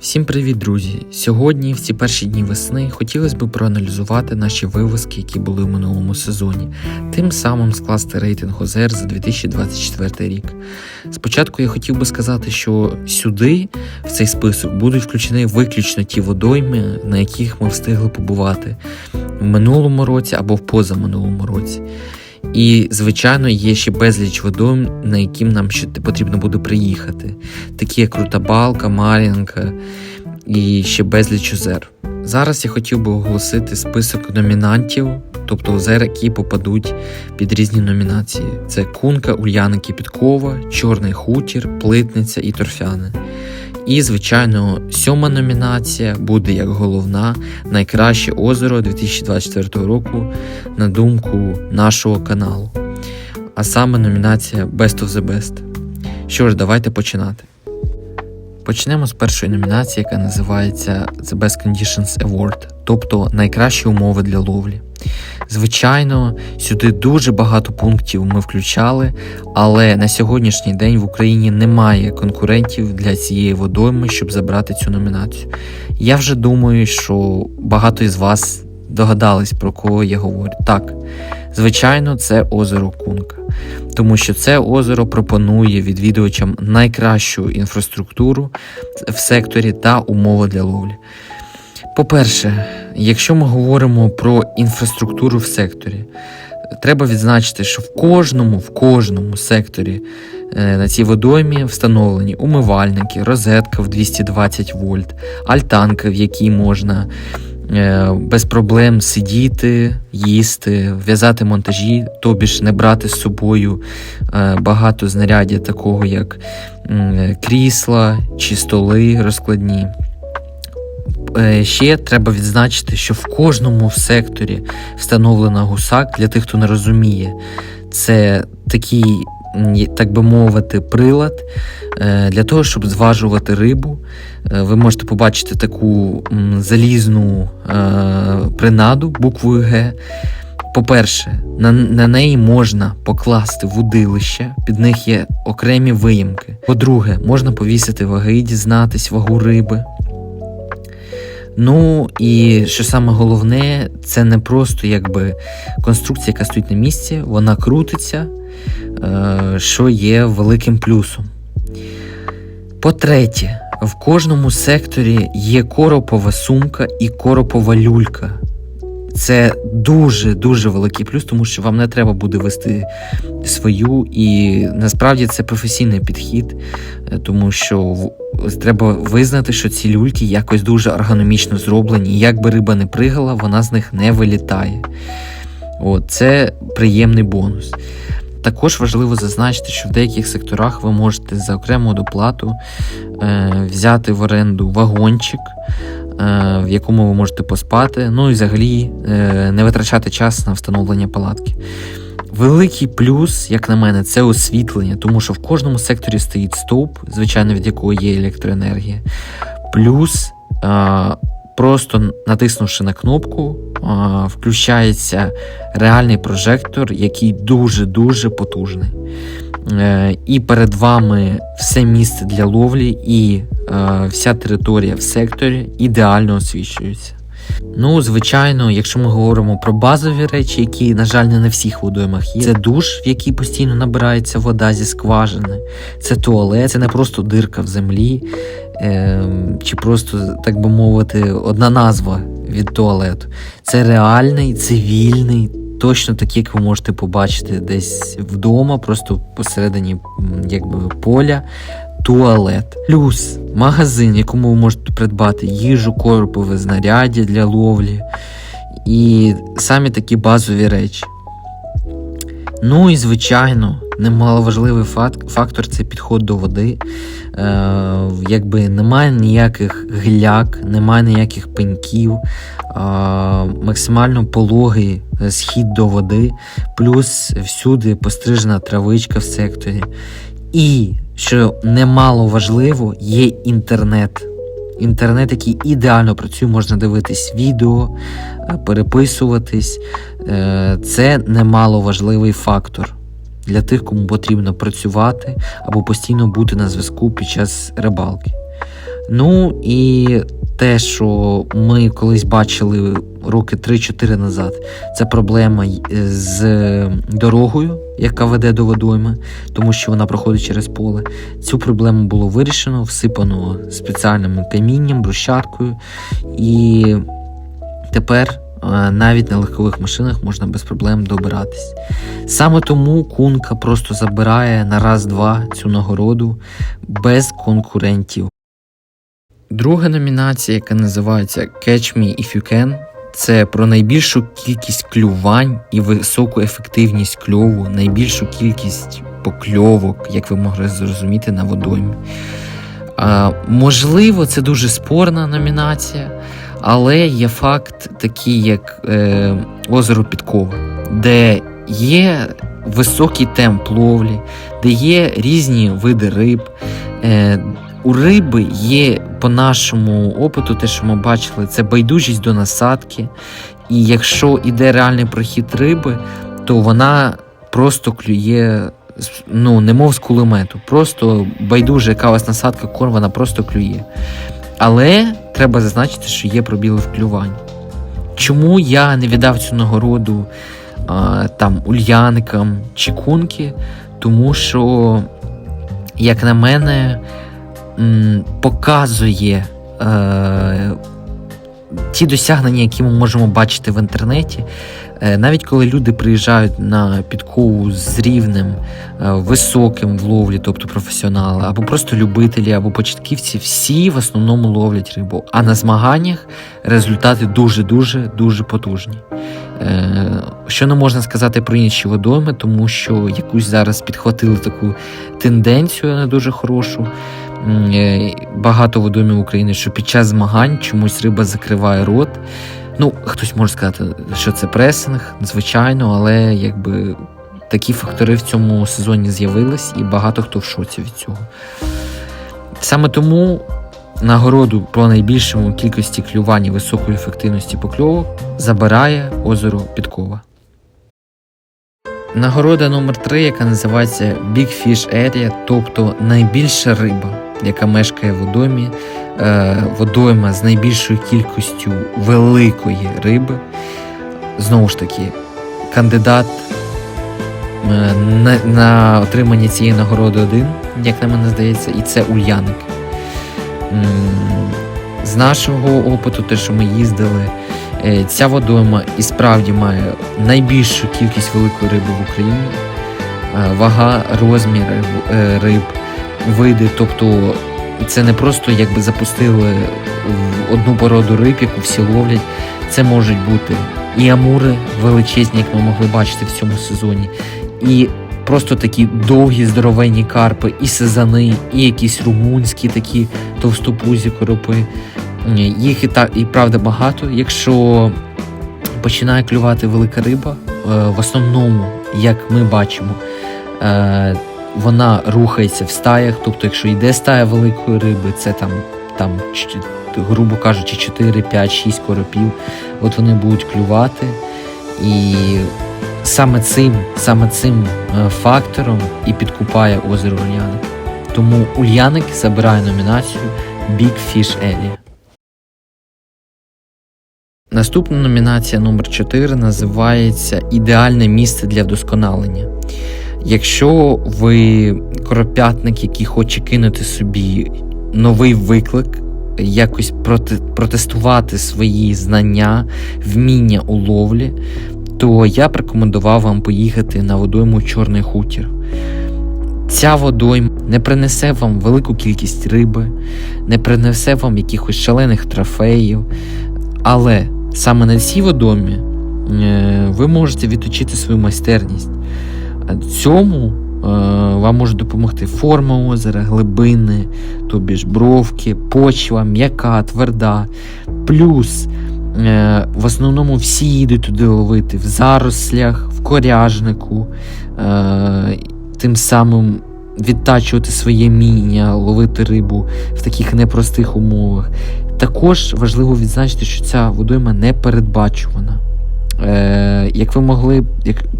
Всім привіт, друзі! Сьогодні, в ці перші дні весни, хотілося б проаналізувати наші вивозки, які були в минулому сезоні, тим самим скласти рейтинг ОЗР за 2024 рік. Спочатку я хотів би сказати, що сюди, в цей список, будуть включені виключно ті водойми, на яких ми встигли побувати в минулому році або в позаминулому році. І, звичайно, є ще безліч водойм, на яким нам ще потрібно буде приїхати, такі як Крута Балка, Мар'їнка і ще безліч озер. Зараз я хотів би оголосити список номінантів, тобто озер, які попадуть під різні номінації: це Кунка, Ульяна Кіпіткова, Чорний Хутір, Плитниця і Торфяни. І, звичайно, сьома номінація буде як головна найкраще озеро 2024 року на думку нашого каналу. А саме номінація Best of the Best. Що ж, давайте починати. Почнемо з першої номінації, яка називається The Best Conditions Award, тобто найкращі умови для ловлі. Звичайно, сюди дуже багато пунктів ми включали, але на сьогоднішній день в Україні немає конкурентів для цієї водойми, щоб забрати цю номінацію. Я вже думаю, що багато із вас догадались, про кого я говорю. Так, звичайно, це озеро Кунка, тому що це озеро пропонує відвідувачам найкращу інфраструктуру в секторі та умови для ловлі. По-перше, якщо ми говоримо про інфраструктуру в секторі, треба відзначити, що в кожному в кожному секторі е, на цій водоймі встановлені умивальники, розетка в 220 вольт, альтанка, в якій можна е, без проблем сидіти, їсти, в'язати монтажі, тобі ж не брати з собою е, багато знаряддя, такого як крісла чи столи розкладні. Е, Ще треба відзначити, що в кожному секторі встановлена гусак для тих, хто не розуміє, це такий, так би мовити, прилад е, для того, щоб зважувати рибу. Е, Ви можете побачити таку залізну принаду буквою Г. По-перше, на, на неї можна покласти вудилище, під них є окремі виїмки. По-друге, можна повісити ваги і дізнатись вагу риби. Ну і що саме головне, це не просто якби конструкція, яка стоїть на місці, вона крутиться, е, що є великим плюсом. По-третє, в кожному секторі є коропова сумка і коропова люлька. Це дуже-дуже великий плюс, тому що вам не треба буде вести свою, і насправді це професійний підхід, е, тому що треба визнати, що ці люльки якось дуже ергономічно зроблені. І як би риба не пригала, вона з них не вилітає. От, це приємний бонус. Також важливо зазначити, що в деяких секторах ви можете за окрему доплату е, взяти в оренду вагончик, в якому ви можете поспати, ну і взагалі е, не витрачати час на встановлення палатки. Великий плюс, як на мене, це освітлення, тому що в кожному секторі стоїть стовп, звичайно, від якого є електроенергія. Плюс, е, просто натиснувши на кнопку, включається реальний прожектор, який дуже-дуже потужний. Е, І перед вами все місце для ловлі і е, вся територія в секторі ідеально освічується. Ну, звичайно, якщо ми говоримо про базові речі, які, на жаль, не на всіх водоймах є, це душ, в який постійно набирається вода зі скважини, це туалет, це не просто дирка в землі, е, чи просто, так би мовити, одна назва від туалету. Це реальний, цивільний, точно такий, як ви можете побачити десь вдома, просто посередині якби, поля. Туалет, плюс магазин, якому ви можете придбати їжу, корпове знаряддя для ловлі і самі такі базові речі. Ну і звичайно, немаловажливий фак- фактор це підход до води. Е, якби немає ніяких гляк, немає ніяких пеньків, е, максимально пологий схід до води, плюс всюди пострижена травичка в секторі. І, що немало важливо, є інтернет. Інтернет, який ідеально працює, можна дивитись відео, е, переписуватись. Е, Це немало важливий фактор для тих, кому потрібно працювати або постійно бути на зв'язку під час рибалки. Ну і те, що ми колись бачили роки 3-4 назад, це проблема з дорогою, яка веде до водойми, тому що вона проходить через поле. Цю проблему було вирішено, всипано спеціальним камінням, брусчаткою. І тепер е, навіть на легкових машинах можна без проблем добиратись. Саме тому Кунка просто забирає на раз-два цю нагороду без конкурентів. Друга номінація, яка називається Catch Me If You Can, це про найбільшу кількість клювань і високу ефективність кльову, найбільшу кількість покльовок, як ви могли зрозуміти, на водоймі. А, можливо, це дуже спорна номінація, але є факт такий, як е, озеро Підкова, де є високий темп ловлі, де є різні види риб. Е, у риби є по нашому опиту, те, що ми бачили, це байдужість до насадки. І якщо іде реальний прохід риби, то вона просто клює, ну, немов з кулемету. Просто байдуже, яка вас насадка корм, вона просто клює. Але треба зазначити, що є пробіли в клюванні. Чому я не віддав цю нагороду а, там ульяникам чи кунки? Тому що, як на мене, показує е, ті досягнення, які ми можемо бачити в інтернеті. Е, навіть коли люди приїжджають на підкову з рівнем е, високим в ловлі, тобто професіонали, або просто любителі, або початківці, всі в основному ловлять рибу. А на змаганнях результати дуже-дуже дуже потужні. Е, Що не можна сказати про інші водойми, тому що якусь зараз підхватили таку тенденцію не дуже хорошу. Е, Багато водоймів України, що під час змагань чомусь риба закриває рот. Ну, хтось може сказати, що це пресинг, звичайно, але якби такі фактори в цьому сезоні з'явились, і багато хто в шоці від цього. Саме тому нагороду про найбільшому кількості клювань і високої ефективності покльовок забирає озеро Підкова. Нагорода номер 3 яка називається Big Fish Area, тобто найбільша риба, яка мешкає в водоймі, е, водойма з найбільшою кількістю великої риби. Знову ж таки, кандидат е, на, на отримання цієї нагороди один, як на мене здається, і це Ульяник. З нашого опиту, те, що ми їздили, е, ця водойма і справді має найбільшу кількість великої риби в Україні. Вага, розмір риб, види. Тобто це не просто якби запустили в одну породу риб, яку всі ловлять. Це можуть бути і амури величезні, як ми могли бачити в цьому сезоні, і просто такі довгі здоровенні карпи, і сезани, і якісь румунські такі товстопузі коропи. Їх і так і правда багато. Якщо починає клювати велика риба, е, в основному, як ми бачимо, е, вона рухається в стаях. Тобто, якщо йде стая великої риби, це там, там грубо кажучи, 4, 5, 6 коропів. От вони будуть клювати. І саме цим, саме цим е, фактором і підкупає озеро Ульяник. Тому Ульяник забирає номінацію Big Fish Area. Наступна номінація номер 4 називається Ідеальне місце для вдосконалення. Якщо ви коропятник, який хоче кинути собі новий виклик, якось проти, протестувати свої знання, вміння у ловлі, то я б рекомендував вам поїхати на водойму Чорний хутір. Ця водойма не принесе вам велику кількість риби, не принесе вам якихось шалених трофеїв, але саме на цій водомі е, ви можете відточити свою майстерність. Цьому е, вам може допомогти форма озера, глибини, тобі ж бровки, почва, м'яка, тверда. Плюс е, в основному всі їдуть туди ловити в зарослях, в коряжнику, е, тим самим відтачувати своє міння, ловити рибу в таких непростих умовах. Також важливо відзначити, що ця водойма не передбачувана. Е, як ви могли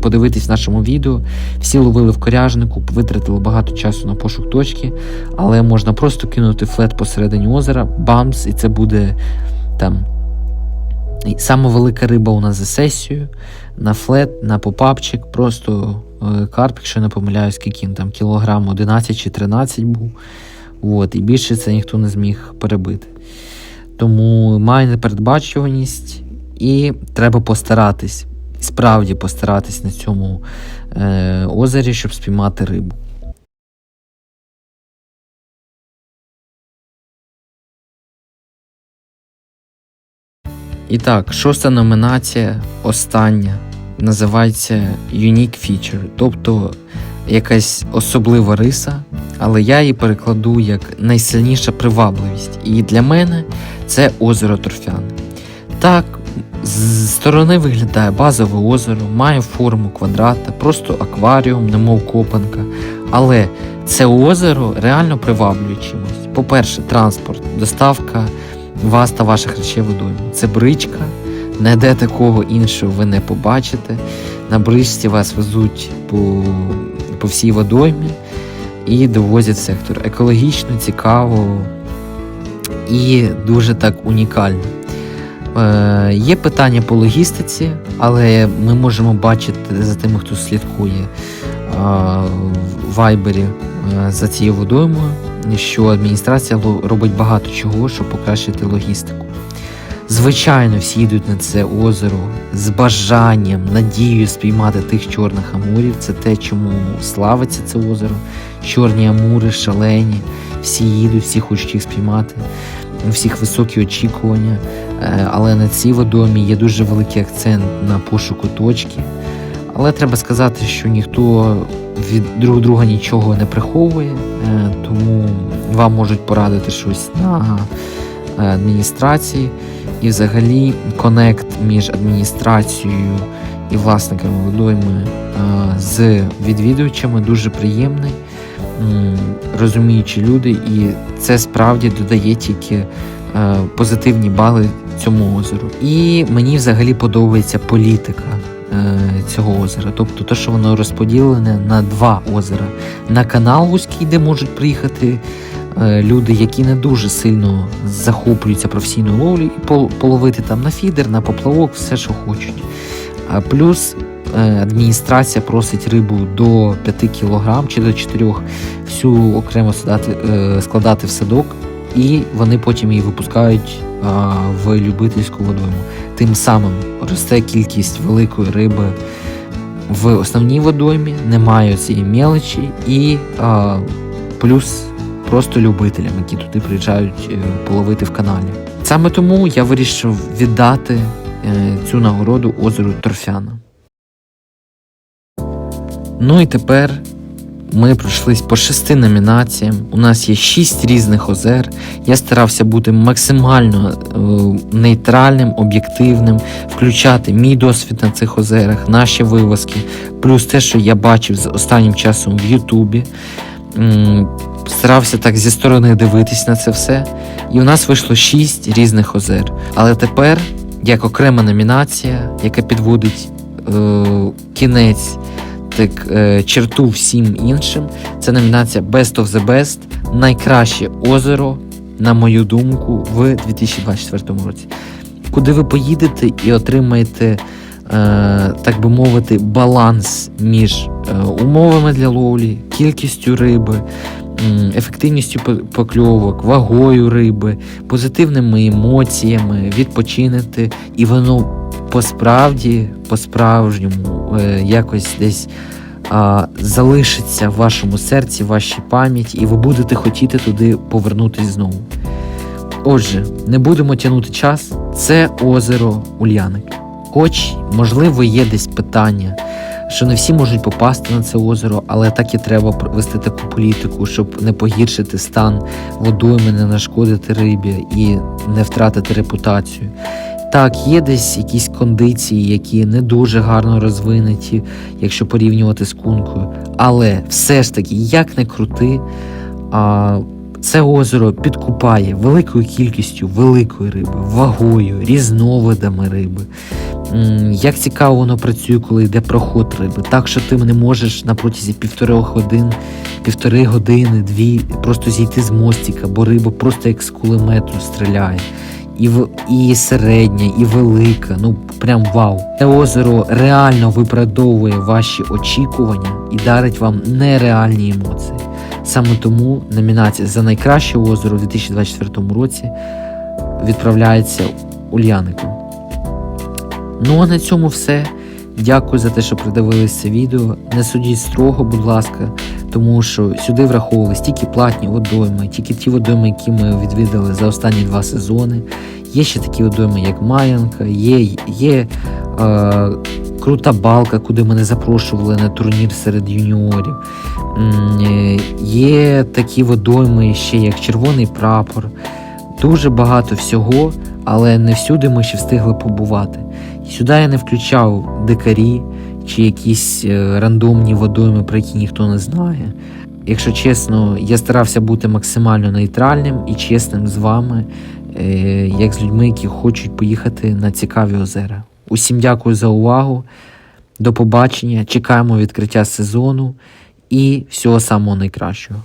подивитись нашому відео, всі ловили в коряжнику, витратили багато часу на пошук точки, але можна просто кинути флет посередині озера, бамс, і це буде там. І велика риба у нас за сесію, на флет, на попапчик, просто е, карп, якщо не помиляюсь, скільки там кілограм 11 чи 13 був. От, і більше це ніхто не зміг перебити. Тому має непередбачуваність і треба постаратись, справді постаратись на цьому е, озері, щоб спіймати рибу. І так, шоста номінація, остання, називається Unique Feature, тобто якась особлива риса, але я її перекладу як найсильніша привабливість. І для мене це озеро Торфяне. Так, з сторони виглядає базове озеро, має форму квадрата, просто акваріум, немов копанка. Але це озеро реально приваблює чимось. По-перше, транспорт, доставка вас та ваших речей водойму. Це бричка, ніде такого іншого ви не побачите. На бричці вас везуть по, по всій водоймі і довозять в сектор. Екологічно, цікаво і дуже так унікально. Е, Є питання по логістиці, але ми можемо бачити за тими, хто слідкує е, в вайбері е, за цією водоймою, що адміністрація робить багато чого, щоб покращити логістику. Звичайно, всі йдуть на це озеро з бажанням, надією спіймати тих чорних амурів. Це те, чому славиться це озеро. Чорні амури, шалені, всі їдуть, всі хочуть їх спіймати, у всіх високі очікування. Е, Але на цій водомі є дуже великий акцент на пошуку точки. Але треба сказати, що ніхто від друг друга нічого не приховує, е, тому вам можуть порадити щось на е, адміністрації. І взагалі конект між адміністрацією і власниками водойми з відвідувачами дуже приємний, розуміючі люди, і це справді додає тільки позитивні бали цьому озеру. І мені взагалі подобається політика е, цього озера. Тобто те, що воно розподілене на два озера. На канал вузький, де можуть приїхати е, люди, які не дуже сильно захоплюються професійною ловлею, і пол- половити там на фідер, на поплавок, все, що хочуть. А плюс е, адміністрація просить рибу до 5 кг чи до 4 всю окремо складати, в садок, і вони потім її випускають в любительську водойму. Тим самим росте кількість великої риби в основній водоймі, немає цієї мелочі, і а, плюс просто любителям, які туди приїжджають е, половити в каналі. Саме тому я вирішив віддати е, цю нагороду озеру Торфяна. Ну і тепер ми пройшлись по шести номінаціям. У нас є шість різних озер. Я старався бути максимально е, нейтральним, об'єктивним, включати мій досвід на цих озерах, наші вивозки, плюс те, що я бачив з останнім часом в Ютубі. Старався так зі сторони дивитись на це все. І у нас вийшло шість різних озер. Але тепер, як окрема номінація, яка підводить е, кінець е, черту всім іншим, це номінація Best of the Best, найкраще озеро, на мою думку, в 2024 році. Куди ви поїдете і отримаєте, е, так би мовити, баланс між е, умовами для ловлі, кількістю риби, ефективністю покльовок, вагою риби, позитивними емоціями, відпочинете, і воно по-справді, по-справжньому е, якось десь а, залишиться в вашому серці, в вашій пам'яті, і ви будете хотіти туди повернутись знову. Отже, не будемо тягнути час. Це озеро Ульяник. Хоч, можливо, є десь питання, що не всі можуть попасти на це озеро, але так і треба вести таку політику, щоб не погіршити стан водойми, не нашкодити рибі і не втратити репутацію. Так, є десь якісь кондиції, які не дуже гарно розвинуті, якщо порівнювати з кункою. Але все ж таки, як не крути, а, це озеро підкупає великою кількістю великої риби, вагою, різновидами риби. Як цікаво воно працює, коли йде проход риби. Так що ти не можеш на протязі півтори годин, півтори години, дві просто зійти з мостика, бо риба просто як з кулемету стріляє. І, в, і середня, і велика. Ну прям вау. Це озеро реально виправдовує ваші очікування і дарить вам нереальні емоції. Саме тому номінація за найкраще озеро у 2024 році відправляється Ульянику. Ну а на цьому все. Дякую за те, що придивились це відео. Не судіть строго, будь ласка, тому що сюди враховувались тільки платні водойми, тільки ті водойми, які ми відвідали за останні два сезони. Є ще такі водойми, як Маянка, є, є е, Крута Балка, куди мене запрошували на турнір серед юніорів. Е, Є такі водойми, ще як Червоний прапор. Дуже багато всього, але не всюди ми ще встигли побувати. Сюди я не включав дикарі чи якісь е, рандомні водойми, про які ніхто не знає. Якщо чесно, я старався бути максимально нейтральним і чесним з вами, е, як з людьми, які хочуть поїхати на цікаві озера. Усім дякую за увагу. До побачення. Чекаємо відкриття сезону і всього самого найкращого.